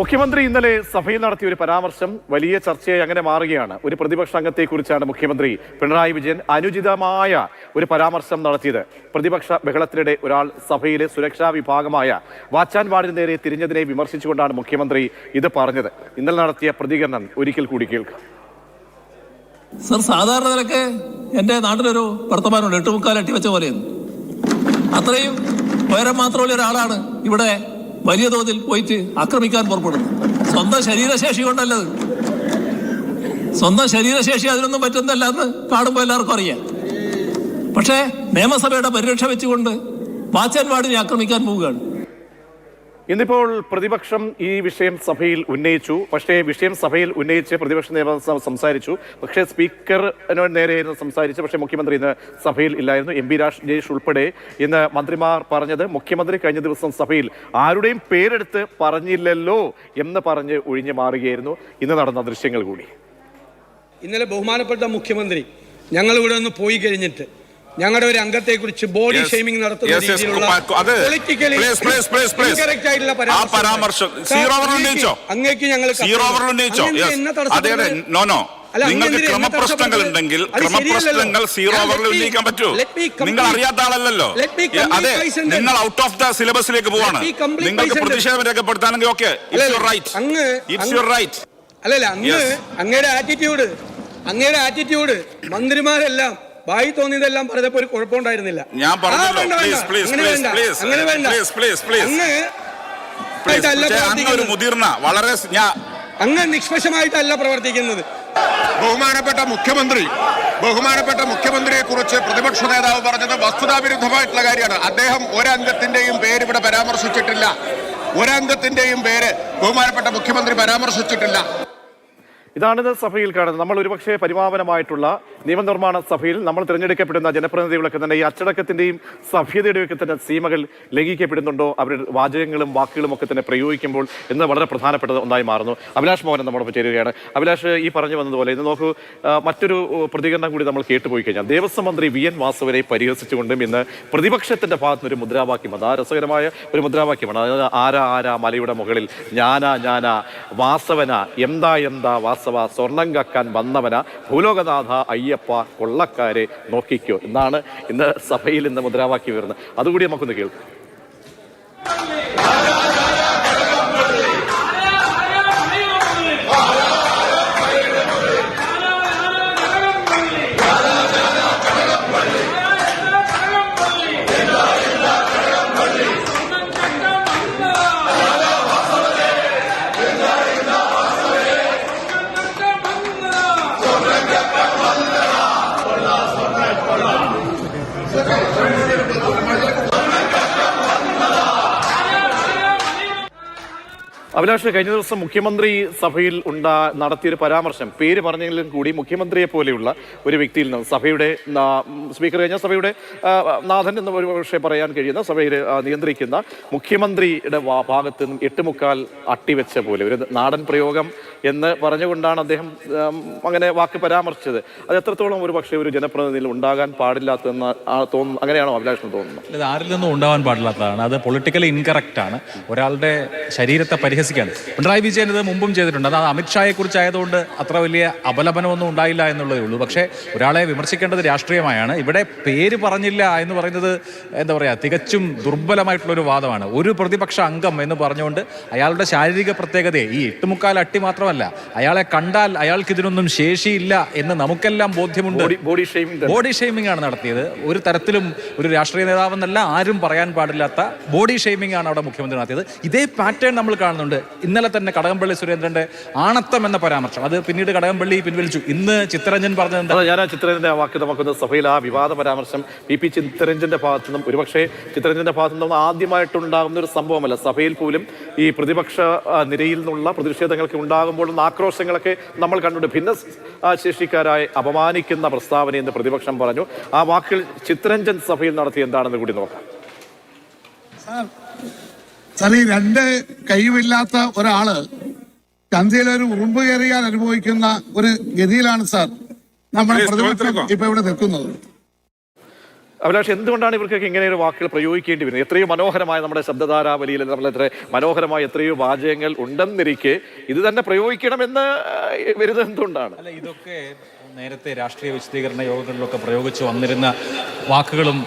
മുഖ്യമന്ത്രി ഇന്നലെ സഭയിൽ നടത്തിയ ഒരു പരാമർശം വലിയ ചർച്ചയായി അങ്ങനെ മാറുകയാണ്. ഒരു പ്രതിപക്ഷ അംഗത്തെക്കുറിച്ചാണ് മുഖ്യമന്ത്രി പിണറായി വിജയൻ അനുചിതമായ ഒരു പരാമർശം നടത്തിയത്. പ്രതിപക്ഷ ബഹളത്തിനിടെ ഒരാൾ സഭയിലെ സുരക്ഷാ വിഭാഗമായ വാച്ചാൻ വാർഡിന് നേരെ തിരിഞ്ഞതിനെ വിമർശിച്ചുകൊണ്ടാണ് മുഖ്യമന്ത്രി ഇത് പറഞ്ഞത്. ഇന്നലെ നടത്തിയ പ്രതികരണം ഒരിക്കൽ കൂടി കേൾക്കാം. സർ സാധാരണ നിലയ്ക്ക് എന്റെ നാട്ടിലൊരു വർത്തമാനമുണ്ട് എട്ടുമുക്കാൽ അട്ടിവെച്ച പോലെയാണ്. അത്രയും ഉയരം മാത്രമുള്ള ഒരാളാണ് ഇവിടെ വലിയ തോതിൽ പോയിട്ട് ആക്രമിക്കാൻ പുറപ്പെടുന്നു. സ്വന്തം ശരീരശേഷി കൊണ്ടല്ലത് സ്വന്തം ശരീരശേഷി അതിനൊന്നും പറ്റുന്നല്ല എന്ന് കാണുമ്പോൾ എല്ലാവർക്കും അറിയാം. പക്ഷേ നിയമസഭയുടെ പരിരക്ഷ വെച്ചുകൊണ്ട് വാച്ചൻ വാർഡിനെ ആക്രമിക്കാൻ പോവുകയാണ്. ഇന്നിപ്പോൾ പ്രതിപക്ഷം ഈ വിഷയം സഭയിൽ ഉന്നയിച്ചു. പക്ഷേ വിഷയം സഭയിൽ ഉന്നയിച്ച് പ്രതിപക്ഷ നേതാവ് സംസാരിച്ചു. പക്ഷേ സ്പീക്കറിനോട് നേരെയായിരുന്നു സംസാരിച്ചു. പക്ഷേ മുഖ്യമന്ത്രി ഇന്ന് സഭയിൽ ഇല്ലായിരുന്നു. എം പി രാജേഷ് ഉൾപ്പെടെ ഇന്ന് മന്ത്രിമാർ പറഞ്ഞത് മുഖ്യമന്ത്രി കഴിഞ്ഞ ദിവസം സഭയിൽ ആരുടെയും പേരെടുത്ത് പറഞ്ഞില്ലല്ലോ എന്ന് പറഞ്ഞ് ഒഴിഞ്ഞു മാറുകയായിരുന്നു. ഇന്ന് നടന്ന ദൃശ്യങ്ങൾ കൂടി. ഇന്നലെ ബഹുമാനപ്പെട്ട മുഖ്യമന്ത്രി ഞങ്ങൾ ഇവിടെ ഒന്ന് പോയി കഴിഞ്ഞിട്ട് ഞങ്ങളുടെ ഒരു അംഗത്തെ കുറിച്ച് ബോഡി. ഷെയ്മിംഗ് നടത്തുന്ന അങ്ങേക്ക് ഞങ്ങൾ നിങ്ങൾക്ക് ക്രമപ്രശ്നങ്ങൾ ഉണ്ടെങ്കിൽ ക്രമപ്രശ്നങ്ങൾ. സീറോ ഓവറിൽ ഉന്നയിക്കാൻ പറ്റൂ. നിങ്ങൾ അറിയാത്ത ആളല്ലല്ലോ അതെ. നിങ്ങൾ ഔട്ട് ഓഫ് ദ സിലബസിലേക്ക് പോവാണ്. നിങ്ങൾക്ക്. പ്രതിഷേധം രേഖപ്പെടുത്താണെങ്കിൽ ഓക്കെ ഇറ്റ്സ് യുവർ റൈറ്റ് അങ്ങ് ഇറ്റ്സ് യുവർ റൈറ്റ് അല്ലല്ല അങ്ങ്. അങ്ങയുടെ ആറ്റിറ്റ്യൂഡ് അങ്ങയുടെ ആറ്റിറ്റ്യൂഡ് മന്ത്രിമാരെല്ലാം വായി തോന്നിയതെല്ലാം പറഞ്ഞപ്പോ ഒരു കുഴപ്പമുണ്ടായിരുന്നില്ല. ഞാൻ അങ്ങനെ അങ്ങനെ ഒരു. മുതിർന്ന വളരെ ഞാൻ അങ്ങ് നിഷ്പക്ഷമായിട്ടല്ല പ്രവർത്തിക്കുന്നത്. ബഹുമാനപ്പെട്ട മുഖ്യമന്ത്രി ബഹുമാനപ്പെട്ട മുഖ്യമന്ത്രിയെ കുറിച്ച് പ്രതിപക്ഷ നേതാവ് പറഞ്ഞത് വസ്തുതാവിരുദ്ധമായിട്ടുള്ള കാര്യമാണ്. അദ്ദേഹം ഒരംഗത്തിന്റെയും പേര് ഇവിടെ പരാമർശിച്ചിട്ടില്ല. ഒരംഗത്തിന്റെയും പേര് ബഹുമാനപ്പെട്ട മുഖ്യമന്ത്രി പരാമർശിച്ചിട്ടില്ല. ഇതാണ് സഭയിൽ കാണുന്നത്. നമ്മൾ ഒരുപക്ഷെ പരിമാപനമായിട്ടുള്ള നിയമനിർമ്മാണ സഭയിൽ നമ്മൾ തിരഞ്ഞെടുക്കപ്പെടുന്ന ജനപ്രതിനിധികളൊക്കെ തന്നെ ഈ അച്ചടക്കത്തിന്റെയും സഭ്യതയുടെ ഒക്കെ തന്നെ സീമകൾ ലംഘിക്കപ്പെടുന്നുണ്ടോ? അവരുടെ വാചകങ്ങളും വാക്കുകളും ഒക്കെ തന്നെ പ്രയോഗിക്കുമ്പോൾ എന്ന് വളരെ പ്രധാനപ്പെട്ട ഒന്നായി മാറുന്നു. അഭിലാഷ് മോഹൻ നമ്മോടൊപ്പം ചേരുകയാണ്. അഭിലാഷ് ഈ പറഞ്ഞു വന്നതുപോലെ ഇന്ന് നോക്കൂ മറ്റൊരു പ്രതികരണം കൂടി നമ്മൾ കേട്ടുപോയി കഴിഞ്ഞാൽ ദേവസ്വം മന്ത്രി വി. എൻ. വാസവനെ പരിഹസിച്ചുകൊണ്ടും ഇന്ന് പ്രതിപക്ഷത്തിന്റെ ഭാഗത്ത് നിന്ന് ഒരു മുദ്രാവാക്യം അത് രസകരമായ ഒരു മുദ്രാവാക്യമാണ്. അതായത് ആരാ ആരാ മലയുടെ മുകളിൽ ഞാനാ ഞാനാ വാസവന എന്താ എന്താ വാസവ സ്വർണം കക്കാൻ വന്നവന ഭൂലോകനാഥ അയ്യപ്പ കൊള്ളക്കാരെ നോക്കിക്കോ എന്നാണ് ഇന്ന് സഭയിൽ ഇന്ന് മുദ്രാവാക്യം വരുന്നത് അതുകൂടി നമുക്കൊന്ന് കേൾക്കാം. Look at. അഭിലാഷ് കഴിഞ്ഞ ദിവസം മുഖ്യമന്ത്രി സഭയിൽ ഉണ്ടാ നടത്തിയൊരു പരാമർശം. പേര് പറഞ്ഞെങ്കിലും കൂടി മുഖ്യമന്ത്രിയെ പോലെയുള്ള ഒരു വ്യക്തിയിൽ നിന്ന് സഭയുടെ സ്പീക്കർ കഴിഞ്ഞ സഭയുടെ നാഥൻ എന്ന് ഒരു പക്ഷേ പറയാൻ കഴിയുന്ന സഭയിൽ നിയന്ത്രിക്കുന്ന മുഖ്യമന്ത്രിയുടെ ഭാഗത്ത് നിന്നും എട്ടുമുക്കാൽ അട്ടിവെച്ച പോലെ ഒരു നാടൻ പ്രയോഗം എന്ന് പറഞ്ഞുകൊണ്ടാണ് അദ്ദേഹം അങ്ങനെ വാക്ക് പരാമർശിച്ചത്. അത് എത്രത്തോളം ഒരു പക്ഷേ ഒരു ജനപ്രതിനിധിയിൽ ഉണ്ടാകാൻ പാടില്ലാത്തെന്ന് തോന്നുന്നു അങ്ങനെയാണോ അഭിലാഷിന് തോന്നുന്നത്? ആരിൽ നിന്നും ഉണ്ടാവാൻ പാടില്ലാത്തതാണ്. അത് പൊളിറ്റിക്കലി ഇൻകറക്റ്റ് ആണ് ഒരാളുടെ ശരീരത്തെ പരിഹസിക്കാൻ പിണറായി വിജയൻ ഇത് മുമ്പും ചെയ്തിട്ടുണ്ട്. അത് അമിത്ഷായെ കുറിച്ചായതുകൊണ്ട് അത്ര വലിയ അപലപനമൊന്നും ഉണ്ടായില്ല എന്നുള്ളതേ ഉള്ളൂ. പക്ഷേ ഒരാളെ വിമർശിക്കേണ്ടത് രാഷ്ട്രീയമായാണ്. ഇവിടെ പേര് പറഞ്ഞില്ല എന്ന് പറയുന്നത് എന്താ പറയുക തികച്ചും ദുർബലമായിട്ടുള്ളൊരു വാദമാണ്. ഒരു പ്രതിപക്ഷ അംഗം എന്ന് പറഞ്ഞുകൊണ്ട് അയാളുടെ ശാരീരിക പ്രത്യേകതയെ ഈ എട്ടുമുക്കാൽ അട്ടി മാത്രമല്ല അയാളെ കണ്ടാൽ അയാൾക്ക് ഇതിനൊന്നും ശേഷിയില്ല എന്ന് നമുക്കെല്ലാം ബോധ്യമുണ്ട്. ബോഡി ഷെയ്മിംഗ് ആണ് നടത്തിയത്. ഒരു തരത്തിലും ഒരു രാഷ്ട്രീയ നേതാവെന്നല്ല ആരും പറയാൻ പാടില്ലാത്ത ബോഡി ഷെയ്മിംഗ് ആണ് അവിടെ മുഖ്യമന്ത്രി നടത്തിയത്. ഇതേ പാറ്റേൺ നമ്മൾ കാണുന്നുണ്ട്. ഇന്നലെ തന്നെ കടകംപള്ളി സുരേന്ദ്രന്റെ ആണത്തം എന്ന പരാമർശം. അത് പിന്നീട് കടകംപള്ളി പിൻവലിച്ചു. ഇന്ന് ചിത്തരഞ്ജൻ പറഞ്ഞത് ഞാൻ ആ ചിത്രരഞ്ജന്റെ വാക്യതമാക്കുന്ന സഭയിൽ ആ വിവാദ പരാമർശം പി പി ചിത്തരഞ്ജന്റെ ഭാഗത്തു നിന്നും ഒരുപക്ഷെ ചിത്തരഞ്ജന്റെ ഭാഗത്തു നിന്നും ആദ്യമായിട്ടുണ്ടാകുന്ന ഒരു സംഭവമല്ല. സഭയിൽ പോലും ഈ പ്രതിപക്ഷ നിരയിൽ നിന്നുള്ള പ്രതിഷേധങ്ങൾക്ക് ഉണ്ടാകുമ്പോഴുള്ള ആക്രോശങ്ങളൊക്കെ നമ്മൾ കണ്ടിട്ടുണ്ട് ഭിന്ന ശേഷിക്കാരായി അപമാനിക്കുന്ന പ്രസ്താവന എന്ന് പ്രതിപക്ഷം പറഞ്ഞു. ആ വാക്കുകൾ ചിത്രരഞ്ജൻ സഭയിൽ നടത്തി എന്താണെന്ന് കൂടി നോക്കാം. സാർ ഈ രണ്ട് കഴിവില്ലാത്ത ഒരാൾ ചന്തയിൽ ഒരു ഉറുമ്പ് കയറിയാൽ അനുഭവിക്കുന്ന ഒരു ഗതിയിലാണ് സാർ നമ്മുടെ പ്രതിപക്ഷം ഇപ്പൊ ഇവിടെ നിൽക്കുന്നത്. അഭിലാഷ് എന്തുകൊണ്ടാണ് ഇവർക്കൊക്കെ ഇങ്ങനെ ഒരു വാക്കുകൾ പ്രയോഗിക്കേണ്ടി വരുന്നത്? എത്രയോ മനോഹരമായ നമ്മുടെ ശബ്ദധാരാവലിയിൽ നമ്മൾ എത്ര മനോഹരമായ എത്രയോ വാചകങ്ങൾ ഉണ്ടെന്നിരിക്കെ ഇത് തന്നെ പ്രയോഗിക്കണമെന്ന് വരുന്നത് എന്തുകൊണ്ടാണ്? അല്ല ഇതൊക്കെ നേരത്തെ രാഷ്ട്രീയ വിശദീകരണ യോഗങ്ങളിലൊക്കെ പ്രയോഗിച്ചു വന്നിരുന്ന വാക്കുകളും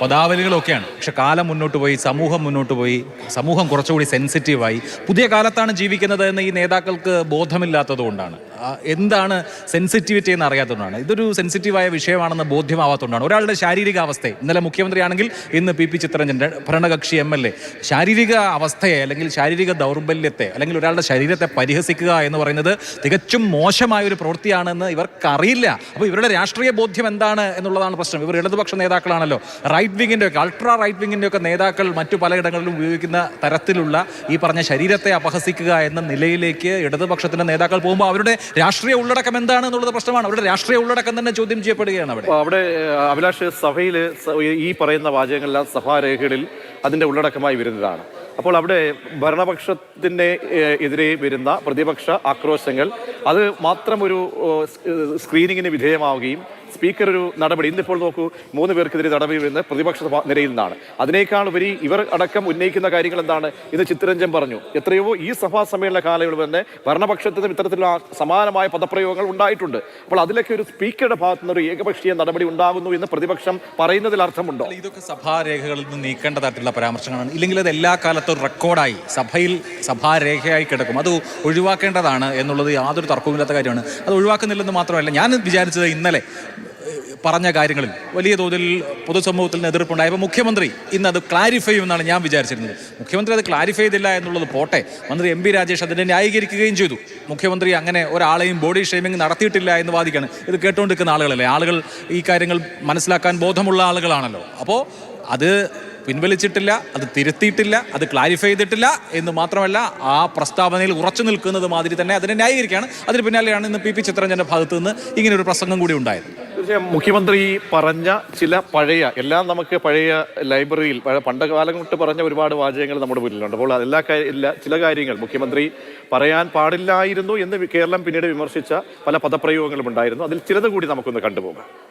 പദാവലികളും ഒക്കെയാണ് പക്ഷെ കാലം മുന്നോട്ട് പോയി സമൂഹം മുന്നോട്ട് പോയി സമൂഹം കുറച്ചുകൂടി സെൻസിറ്റീവായി പുതിയ കാലത്താണ് ജീവിക്കുന്നത് എന്ന് ഈ നേതാക്കൾക്ക് ബോധമില്ലാത്തത് കൊണ്ടാണ്. എന്താണ് സെൻസിറ്റിവിറ്റി എന്ന് അറിയാത്തതുകൊണ്ടാണ്. ഇതൊരു സെൻസിറ്റീവായ വിഷയമാണെന്ന് ബോധ്യമാവാത്തതുകൊണ്ടാണ്. ഒരാളുടെ ശാരീരിക അവസ്ഥ ഇന്നലെ മുഖ്യമന്ത്രിയാണെങ്കിൽ ഇന്ന് പി പി ചിത്രരഞ്ജൻ ഭരണകക്ഷി എം എൽ എ ശാരീരിക അവസ്ഥയെ അല്ലെങ്കിൽ ശാരീരിക ദൗർബല്യത്തെ അല്ലെങ്കിൽ ഒരാളുടെ ശരീരത്തെ പരിഹസിക്കുക എന്ന് പറയുന്നത് തികച്ചും മോശമായ ഒരു പ്രവൃത്തിയാണെന്ന് ഇവർക്കറിയില്ല അപ്പോൾ ഇവരുടെ രാഷ്ട്രീയ ബോധ്യം എന്താണ് എന്നുള്ളതാണ് പ്രശ്നം. ഇവർ ഇടതുപക്ഷ നേതാക്കളാണല്ലോ. റൈറ്റ് വിങ്ങിന്റെ ഒക്കെ അൾട്രാ റൈറ്റ് വിങ്ങിന്റെ ഒക്കെ നേതാക്കൾ മറ്റു പലയിടങ്ങളിലും ഉപയോഗിക്കുന്ന തരത്തിലുള്ള ഈ പറഞ്ഞ ശരീരത്തെ അപഹസിക്കുക എന്ന നിലയിലേക്ക് ഇടതുപക്ഷത്തിന്റെ നേതാക്കൾ പോകുമ്പോൾ അവരുടെ രാഷ്ട്രീയ ഉള്ളടക്കം എന്താണ് എന്നുള്ളത് പ്രശ്നമാണ്. അവരുടെ രാഷ്ട്രീയ ഉള്ളടക്കം തന്നെ ചോദ്യം ചെയ്യപ്പെടുകയാണ് അവിടെ. അവിടെ അഭിലാഷ് സഭയിൽ ഈ പറയുന്ന വാചകങ്ങളെല്ലാം സഭാരേഖകളിൽ അതിന്റെ ഉള്ളടക്കമായി വരുന്നതാണ്. അപ്പോൾ അവിടെ ഭരണപക്ഷത്തിന്റെ എതിരെ വരുന്ന പ്രതിപക്ഷ ആക്രോശങ്ങൾ അത് മാത്രം ഒരു സ്ക്രീനിങ്ങിന് വിധേയമാവുകയും സ്പീക്കർ ഒരു നടപടി. ഇന്നിപ്പോൾ നോക്കൂ മൂന്ന് പേർക്കെതിരെ നടപടി വരുന്ന പ്രതിപക്ഷ നിരയിൽ നിന്നാണ് അതിനേക്കാൾ ഉപരി ഇവർ അടക്കം ഉന്നയിക്കുന്ന കാര്യങ്ങൾ എന്താണ് ഇന്ന് ചിത്തരഞ്ജൻ പറഞ്ഞു. എത്രയോ ഈ സഭാ സമ്മേളന കാലയളവ് തന്നെ ഭരണപക്ഷത്തിനും ഇത്തരത്തിലുള്ള സമാനമായ പദപ്രയോഗങ്ങൾ ഉണ്ടായിട്ടുണ്ട്. അപ്പോൾ അതിലൊക്കെ ഒരു സ്പീക്കറുടെ ഭാഗത്തു നിന്ന് ഒരു ഏകപക്ഷീയ നടപടി ഉണ്ടാകുന്നു എന്ന് പ്രതിപക്ഷം പറയുന്നതിൽ അർത്ഥമുണ്ടോ? ഇതൊക്കെ സഭാരേഖകളിൽ നിന്ന് നീക്കേണ്ട തരത്തിലുള്ള പരാമർശങ്ങളാണ്. ഇല്ലെങ്കിൽ അത് എല്ലാ കാലത്തും റെക്കോർഡായി സഭയിൽ സഭാരേഖയായി കിടക്കും. അത് ഒഴിവാക്കേണ്ടതാണ് എന്നുള്ളത് യാതൊരു തർക്കവുമില്ലാത്ത കാര്യമാണ്. അത് ഒഴിവാക്കുന്നില്ലെന്ന് മാത്രമല്ല ഞാൻ വിചാരിച്ചത് ഇന്നലെ പറഞ്ഞ കാര്യങ്ങളിൽ വലിയ തോതിൽ പൊതുസമൂഹത്തിൽ എതിർപ്പുണ്ടായപ്പോൾ മുഖ്യമന്ത്രി ഇന്ന് അത് ക്ലാരിഫൈ ചെയ്യുമെന്നാണ് ഞാൻ വിചാരിച്ചിരുന്നത്. മുഖ്യമന്ത്രി അത് ക്ലാരിഫൈ ചെയ്തില്ല എന്നുള്ളത് പോട്ടെ. മന്ത്രി എം പി രാജേഷ് അതിനെ ന്യായീകരിക്കുകയും ചെയ്തു. മുഖ്യമന്ത്രി അങ്ങനെ ഒരാളെയും ബോഡി ഷെയ്മിങ് നടത്തിയിട്ടില്ല എന്ന് വാദിക്കാണ്. ഇത് കേട്ടുകൊണ്ടിരിക്കുന്ന ആളുകളല്ലേ? ആളുകൾ ഈ കാര്യങ്ങൾ മനസ്സിലാക്കാൻ ബോധമുള്ള ആളുകളാണല്ലോ. അപ്പോൾ അത് പിൻവലിച്ചിട്ടില്ല അത് തിരുത്തിയിട്ടില്ല അത് ക്ലാരിഫൈ ചെയ്തിട്ടില്ല എന്ന് മാത്രമല്ല ആ പ്രസ്താവനയിൽ ഉറച്ചു നിൽക്കുന്നത് മാതിരി തന്നെ അതിനെ ന്യായീകരിക്കുകയാണ്. അതിന് പിന്നാലെയാണ് ഇന്ന് പി പി ചിത്രഞ്ജന്റെ ഭാഗത്ത് നിന്ന് ഇങ്ങനെ ഒരു പ്രസംഗം കൂടി ഉണ്ടായത്. തീർച്ചയായും മുഖ്യമന്ത്രി പറഞ്ഞ ചില പഴയ എല്ലാം നമുക്ക് പഴയ ലൈബ്രറിയിൽ പണ്ട കാലം തൊട്ട് പറഞ്ഞ ഒരുപാട് വാചകങ്ങൾ നമ്മുടെ മുന്നിലുണ്ട്. അപ്പോൾ എല്ലാ കാ- എല്ലാ ചില കാര്യങ്ങൾ മുഖ്യമന്ത്രി പറയാൻ പാടില്ലായിരുന്നു എന്ന് കേരളം പിന്നീട് വിമർശിച്ച പല പദപ്രയോഗങ്ങളും ഉണ്ടായിരുന്നു. അതിൽ ചിലത് കൂടി നമുക്കൊന്ന് കണ്ടുപോകാം.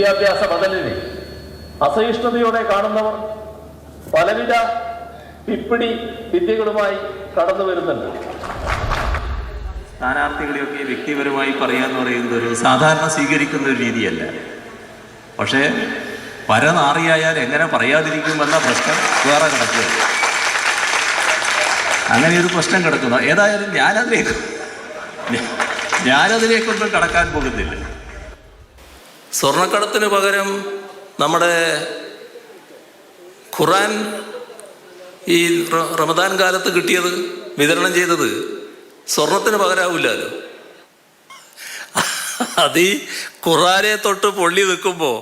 വിദ്യാഭ്യാസ ബദലിനെ അസഹിഷ്ണുതയോടെ കാണുന്നവർ പലവിധ പിപ്പിടി വിദ്യകളുമായി കടന്നു വരുന്നുണ്ട്. സ്ഥാനാർത്ഥികളെയൊക്കെ വ്യക്തിപരമായി പറയാന്ന് പറയുന്നത് ഒരു സാധാരണ സ്വീകരിക്കുന്ന ഒരു രീതിയല്ല. പക്ഷേ പരനാറിയായാൽ എങ്ങനെ പറയാതിരിക്കുമെന്ന പ്രശ്നം വേറെ കിടക്കുക അങ്ങനെ ഒരു പ്രശ്നം കിടക്കുന്നു. ഏതായാലും ഞാനതിലേക്ക് ഞാനതിലേക്കൊന്നും കടക്കാൻ പോകുന്നില്ല. സ്വർണക്കടത്തിന് പകരം നമ്മുടെ ഖുറാൻ ഈ റമദാൻ കാലത്ത് കിട്ടിയത് വിതരണം ചെയ്തത് സ്വർണത്തിന് പകരാവില്ലല്ലോ അത് ഈ ഖുറാനെ തൊട്ട് പൊള്ളി നിൽക്കുമ്പോൾ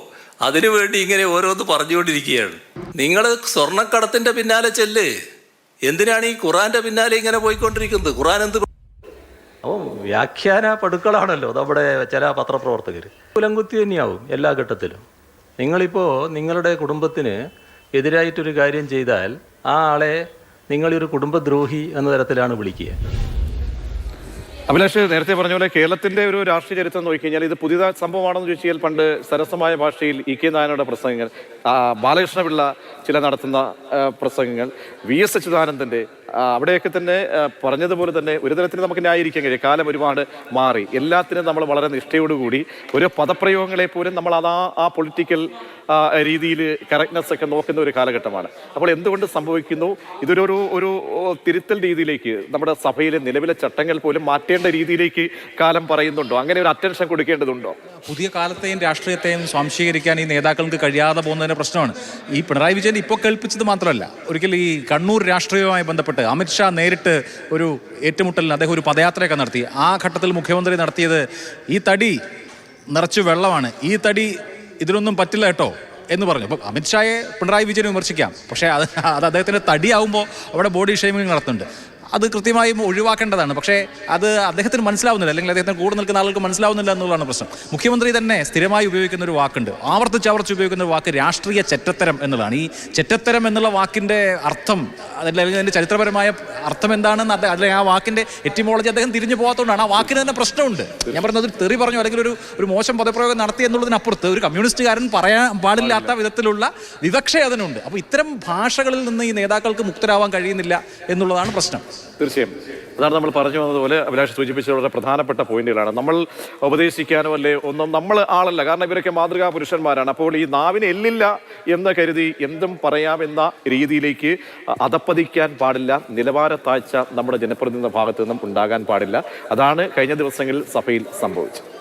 അതിനു വേണ്ടി ഇങ്ങനെ ഓരോന്ന് പറഞ്ഞുകൊണ്ടിരിക്കുകയാണ്. നിങ്ങൾ സ്വർണക്കടത്തിന്റെ പിന്നാലെ ചെല്ല്. എന്തിനാണ് ഈ ഖുറാന്റെ പിന്നാലെ ഇങ്ങനെ പോയിക്കൊണ്ടിരിക്കുന്നത്? ഖുറാൻ എന്ത് അപ്പം വ്യാഖ്യാന പടുക്കളാണല്ലോ നമ്മുടെ ചില പത്രപ്രവർത്തകർ. കുലംകുത്തി തന്നെയാവും എല്ലാ ഘട്ടത്തിലും. നിങ്ങളിപ്പോൾ നിങ്ങളുടെ കുടുംബത്തിന് എതിരായിട്ടൊരു കാര്യം ചെയ്താൽ ആ ആളെ നിങ്ങളൊരു കുടുംബദ്രോഹി എന്ന തരത്തിലാണ് വിളിക്കുക. അഭിലാഷ് നേരത്തെ പറഞ്ഞ പോലെ കേരളത്തിന്റെ ഒരു രാഷ്ട്രീയ ചരിത്രം നോക്കിക്കഴിഞ്ഞാൽ ഇത് പുതിയ സംഭവമാണെന്ന് ചോദിച്ചാൽ പണ്ട് സരസമായ ഭാഷയിൽ ഇ കെ നായനയുടെ പ്രസംഗങ്ങൾ ബാലകൃഷ്ണപിള്ള ചില നടത്തുന്ന പ്രസംഗങ്ങൾ വി എസ് അച്യുതാനന്ദന്റെ ആ, അവിടെയൊക്കെ തന്നെ പറഞ്ഞതുപോലെ തന്നെ ഒരു തരത്തിൽ നമുക്ക് ന്യായീകരിക്കാൻ കഴിയും. കാലം ഒരുപാട് മാറി. എല്ലാത്തിനും നമ്മൾ വളരെ നിഷ്ഠയോടുകൂടി ഓരോ പദപ്രയോഗങ്ങളെ പോലും നമ്മൾ അതാ ആ പൊളിറ്റിക്കൽ രീതിയിൽ കറക്റ്റ്നെസ് ഒക്കെ നോക്കുന്ന ഒരു കാലഘട്ടമാണ്. അപ്പോൾ എന്തുകൊണ്ട് സംഭവിക്കുന്നു? ഇതൊരു ഒരു തിരുത്തൽ രീതിയിലേക്ക് നമ്മുടെ സഭയിലെ നിലവിലെ ചട്ടങ്ങൾ പോലും മാറ്റേണ്ട രീതിയിലേക്ക് കാലം പറയുന്നുണ്ടോ? അങ്ങനെ ഒരു അറ്റൻഷൻ കൊടുക്കേണ്ടതുണ്ടോ? പുതിയ കാലത്തെയും രാഷ്ട്രീയത്തെയും സ്വാംശീകരിക്കാൻ ഈ നേതാക്കൾക്ക് കഴിയാതെ പോകുന്നതിന്റെ പ്രശ്നമാണ്. ഈ പിണറായി വിജയൻ ഇപ്പോൾ കേൾപ്പിച്ചത് മാത്രമല്ല. ഒരിക്കലും ഈ കണ്ണൂർ രാഷ്ട്രീയവുമായി ബന്ധപ്പെട്ട് അമിത്ഷാ നേരിട്ട് ഒരു ഏറ്റുമുട്ടലിന് അദ്ദേഹം ഒരു പദയാത്രയൊക്കെ നടത്തി. ആ ഘട്ടത്തിൽ മുഖ്യമന്ത്രി നടത്തിയത് ഈ തടി നിറച്ചു വെള്ളമാണ്. ഈ തടി ഇതിനൊന്നും പറ്റില്ല കേട്ടോ എന്ന് പറഞ്ഞു. അപ്പം അമിത്ഷായെ പിണറായി വിജയൻ വിമർശിക്കാം. പക്ഷേ അത് അത് അദ്ദേഹത്തിന്റെ തടിയാവുമ്പോൾ അവിടെ ബോഡി ഷെയ്മിങ് നടത്തുന്നുണ്ട്. അത് കൃത്യമായും ഒഴിവാക്കേണ്ടതാണ്. പക്ഷേ അത് അദ്ദേഹത്തിന് മനസ്സിലാവുന്നില്ല. അല്ലെങ്കിൽ അദ്ദേഹത്തിന് കൂടെ നിൽക്കുന്ന ആളുകൾക്ക് മനസ്സിലാവുന്നില്ല എന്നുള്ളതാണ് പ്രശ്നം. മുഖ്യമന്ത്രി തന്നെ സ്ഥിരമായി ഉപയോഗിക്കുന്ന ഒരു വാക്കുണ്ട്. ആവർത്തിച്ച് ആവർത്തിച്ച് ഉപയോഗിക്കുന്ന ഒരു വാക്ക് രാഷ്ട്രീയ ചെറ്റത്തരം എന്നുള്ളതാണ്. ഈ ചെറ്റത്തരം എന്നുള്ള വാക്കിന്റെ അർത്ഥം അല്ലെങ്കിൽ അതിന്റെ ചരിത്രപരമായ അർത്ഥം എന്താണെന്ന് അല്ലെങ്കിൽ ആ വാക്കിന്റെ എറ്റിമോളജി അദ്ദേഹം തിരിഞ്ഞു പോകാത്തതുകൊണ്ടാണ് ആ വാക്കിന് തന്നെ പ്രശ്നമുണ്ട്. ഞാൻ പറഞ്ഞത് ഒരു തെറി പറഞ്ഞു അല്ലെങ്കിൽ ഒരു ഒരു മോശം പദപ്രയോഗം നടത്തി എന്നുള്ളതിനപ്പുറത്ത് ഒരു കമ്മ്യൂണിസ്റ്റുകാരൻ പറയാൻ പാടില്ലാത്ത വിധത്തിലുള്ള വിവക്ഷ അതിനുണ്ട്. അപ്പോൾ ഇത്തരം ഭാഷകളിൽ നിന്ന് ഈ നേതാക്കൾക്ക് മുക്തരാവാൻ കഴിയുന്നില്ല എന്നുള്ളതാണ് പ്രശ്നം. തീർച്ചയായും. അതാണ് നമ്മൾ പറഞ്ഞു വന്നതുപോലെ അഭിലാഷ് സൂചിപ്പിച്ച വളരെ പ്രധാനപ്പെട്ട പോയിന്റുകളാണ്. നമ്മൾ ഉപദേശിക്കാനോ അല്ലേ ഒന്നും നമ്മൾ ആളല്ല. കാരണം ഇവരൊക്കെ മാതൃകാ പുരുഷന്മാരാണ്. അപ്പോൾ ഈ നാവിന് എല്ലില്ല എന്ന് കരുതി എന്തും പറയാമെന്ന രീതിയിലേക്ക് അതപ്പതിക്കാൻ പാടില്ല. നിലവാര താഴ്ച നമ്മുടെ ജനപ്രതിനിധി ഭാഗത്തു നിന്നും ഉണ്ടാകാൻ പാടില്ല. അതാണ് കഴിഞ്ഞ ദിവസങ്ങളിൽ സഭയിൽ സംഭവിച്ചത്.